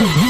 Mm-hmm.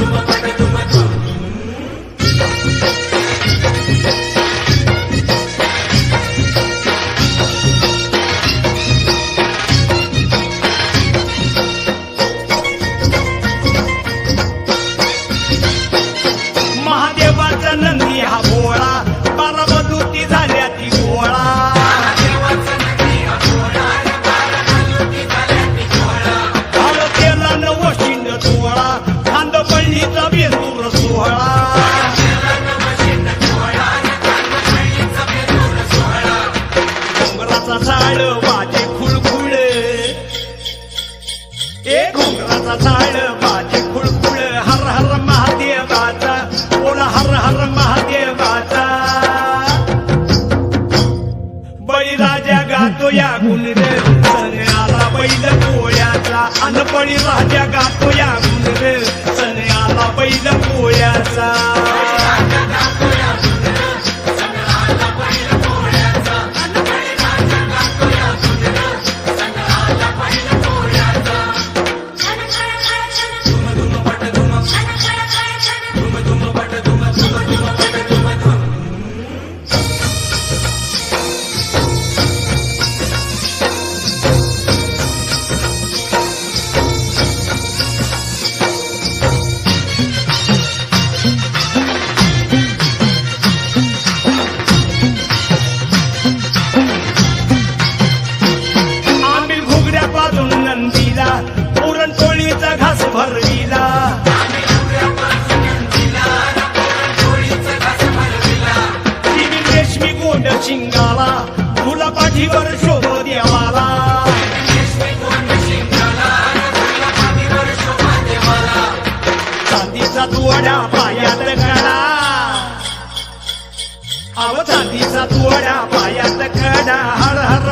महादेवाचा राजा गातो या गुण आला बैल पोळ्याचा अनपणी राजा गातो या भरविला. तिने रेशमी गोंड शिंगाला तुला पाठीवर शोभ देवाला. चांदीचा तुवडा पायात कडा अव चांदीचा तुवडा पायात कडा हर हर